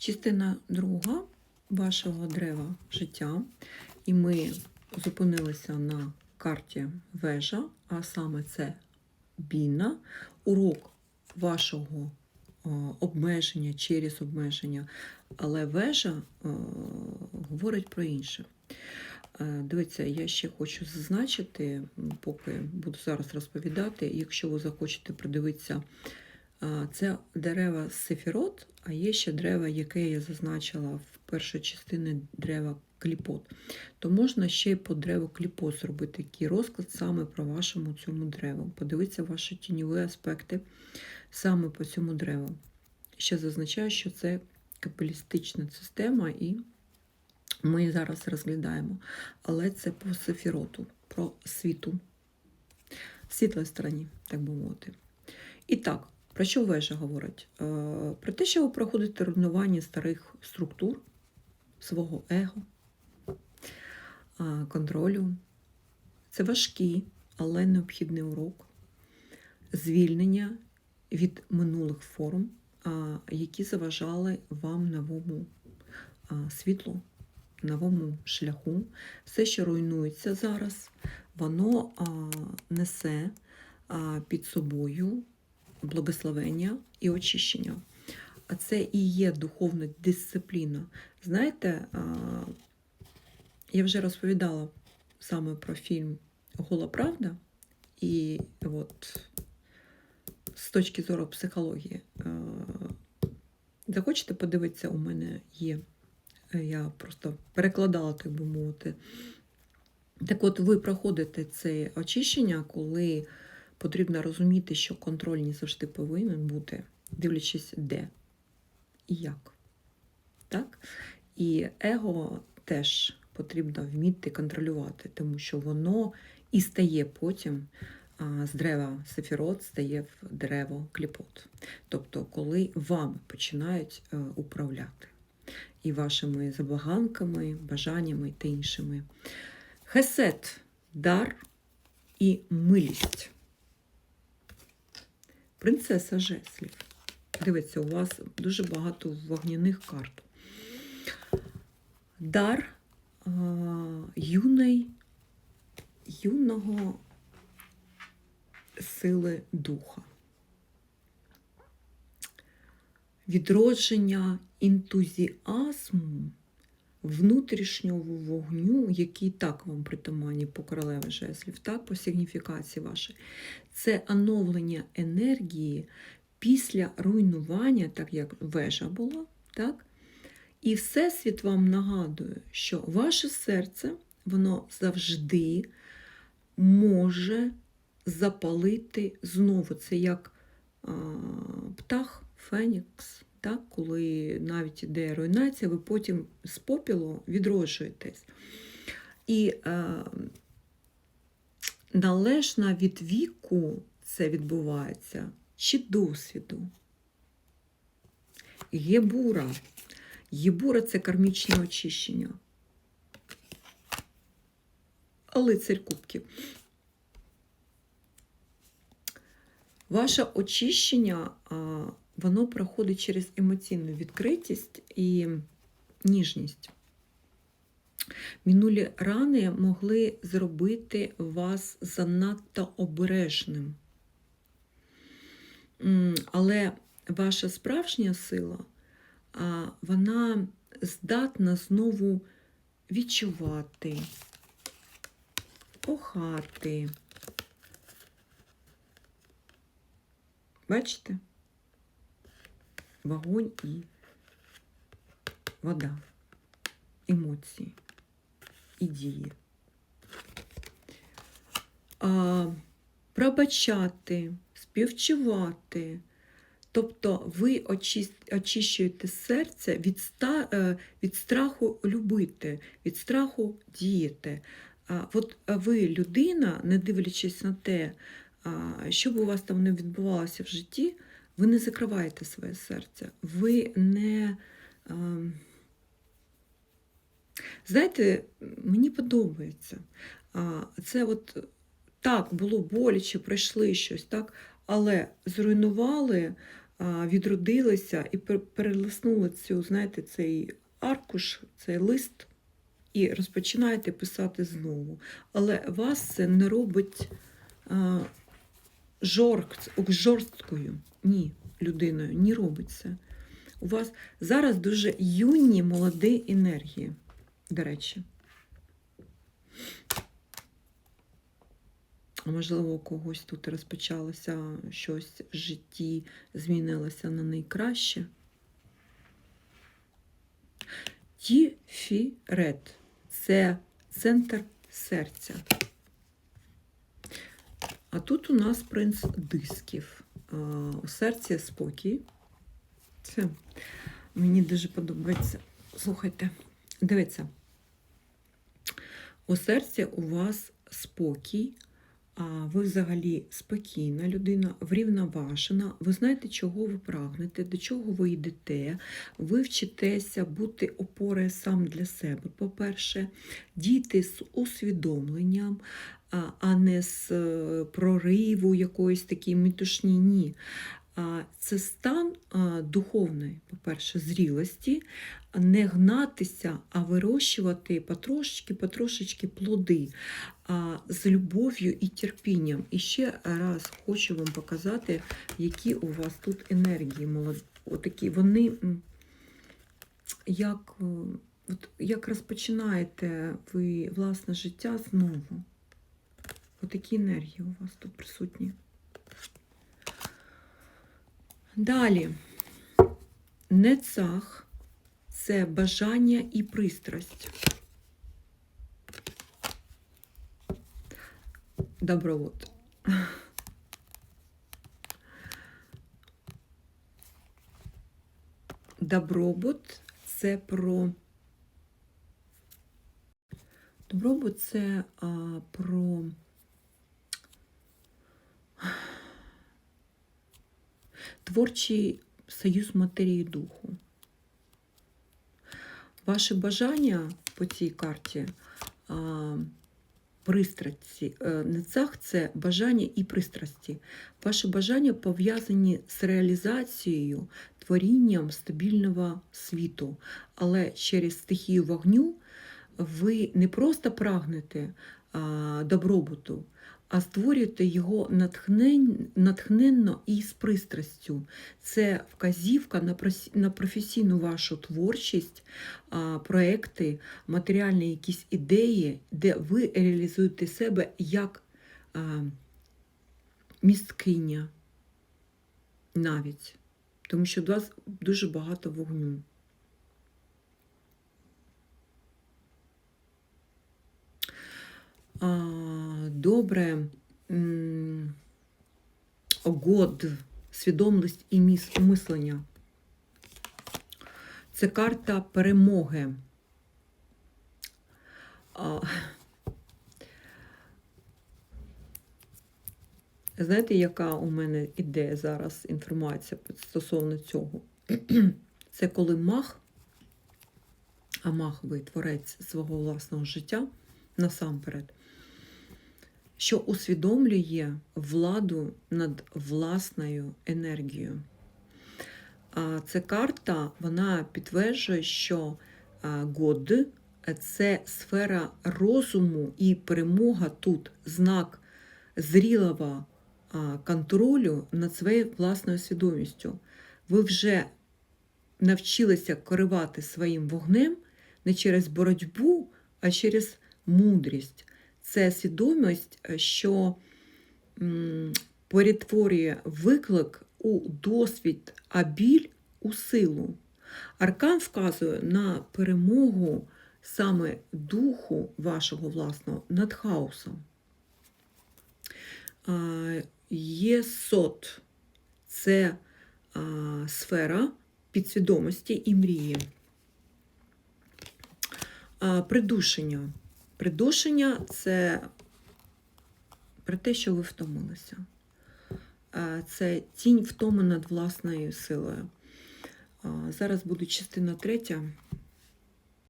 Частина друга вашого дерева життя. І ми зупинилися на карті вежа, а саме це біна, урок вашого е, обмеження через обмеження. Але вежа е, говорить про інше. Е, Дивіться, я ще хочу зазначити, поки буду зараз розповідати, якщо ви захочете придивитися, це дерева сефірот, а є ще дерева, яке я зазначила в першій частині дерева кліпот. То можна ще й по древу кліпот зробити такий розклад саме про вашому цьому древу. Подивитися ваші тіньові аспекти саме по цьому древу. Ще зазначаю, що це капіталістична система, і ми її зараз розглядаємо. Але це по сефіроту, про світу, світлої стороні, так би мовити. І так, про що вежа говорить? Е, Про те, що ви проходите руйнування старих структур, свого его, контролю. Це важкий, але необхідний урок звільнення від минулих форм, які заважали вам новому світлу, новому шляху. Все, що руйнується зараз, воно несе під собою благословення і очищення. А це і є духовна дисципліна. Знаєте, я вже розповідала саме про фільм Гола Правда, і от з точки зору психології. Захочете подивитися, у мене є. Я просто перекладала, так би мовити. Так от ви проходите це очищення, коли потрібно розуміти, що контроль не завжди повинен бути, дивлячись де і як. Так? І его теж потрібно вміти контролювати, тому що воно і стає потім з дерева сефірот, стає в дерево кліпот. Тобто, коли вами починають е, управляти і вашими забаганками, бажаннями та іншими. Хесет дар і милість. Принцеса жеслів. Дивіться, у вас дуже багато вогняних карт. Дар а, юний, юного сили духа. Відродження ентузіазму, внутрішнього вогню, який так вам притаманні по королеві жеслів, так по сигніфікації вашій. Це оновлення енергії після руйнування, так як вежа була, так? І Всесвіт вам нагадує, що ваше серце, воно завжди може запалити знову. Це як а, птах, фенікс, так? коли навіть іде руйнація, ви потім з попілу відроджуєтесь. І а, належно від віку це відбувається чи досвіду. Гебура. Єбура це кармічне очищення. Лицарь кубків. Ваше очищення, воно проходить через емоційну відкритість і ніжність. Минулі рани могли зробити вас занадто обережним. Але ваша справжня сила, вона здатна знову відчувати, кохати. Бачите? Вогонь і вода, емоції і дії. А, пробачати, співчувати. Тобто ви очищуєте серце від, ста, е, від страху любити, від страху діяти. От ви людина, не дивлячись на те, що б у вас там не відбувалося в житті, ви не закриваєте своє серце. Ви не. а, Знаєте, мені подобається. Це от так було боляче, пройшли щось, так, але зруйнували відродилися і перелиснули цю, знаєте, цей аркуш, цей лист, і розпочинаєте писати знову. Але вас це не робить жорк, жорсткою. Ні, людиною, не робить це. У вас зараз дуже юні молоді енергії, до речі. Можливо, у когось тут розпочалося щось в житті, змінилося на найкраще. Тіфірет це центр серця. А тут у нас принц дисків. У серці спокій. Це мені дуже подобається. Слухайте, дивіться. У серці у вас спокій, ви взагалі спокійна людина, врівноважена. Ви знаєте, чого ви прагнете, до чого ви йдете. Ви вчитеся бути опорою сам для себе. По-перше, діти з усвідомленням, а- не з е, прориву якоїсь такої метушні. Ні. Це стан духовної, по-перше, зрілості, не гнатися, а вирощувати потрошечки, потрошечки плоди з любов'ю і терпінням. І ще раз хочу вам показати, які у вас тут енергії. Отакі вони як, е, от, як розпочинаєте ви власне життя знову. Отакі енергії у вас тут присутні. Далі. Нецах це бажання і пристрасть. Добровод. Добробут це про. Добробут це а, про. Творчий союз матерії духу. Ваше бажання по цій карті пристрасті. е, Нецах це бажання і пристрасті. Ваші бажання пов'язані з реалізацією, творінням стабільного світу. Але через стихію вогню ви не просто прагнете добробуту, а створюєте його натхнен, натхненно і з пристрастю. Це вказівка на, на професійну вашу творчість, проекти, матеріальні якісь ідеї, де ви реалізуєте себе як місткиня навіть. Тому що у вас дуже багато вогню. А, добре. м, Год, свідомість і мислення. Це карта перемоги. Знаєте, яка у мене іде зараз інформація стосовно цього? Це коли мах, а мах ви творець свого власного життя насамперед, що усвідомлює владу над власною енергією. А Ця карта вона підтверджує, що год це сфера розуму і перемога тут знак зрілого контролю над своєю власною свідомістю. Ви вже навчилися керувати своїм вогнем не через боротьбу, а через мудрість. Це свідомість, е, що перетворює виклик у досвід, а біль у силу. Аркан вказує на перемогу саме духу вашого власного над хаосом. А, Єсот це сфера підсвідомості і мрії. Придушення. Придушення це про те, що ви втомилися. Це тінь втоми над власною силою. Зараз буде частина третя.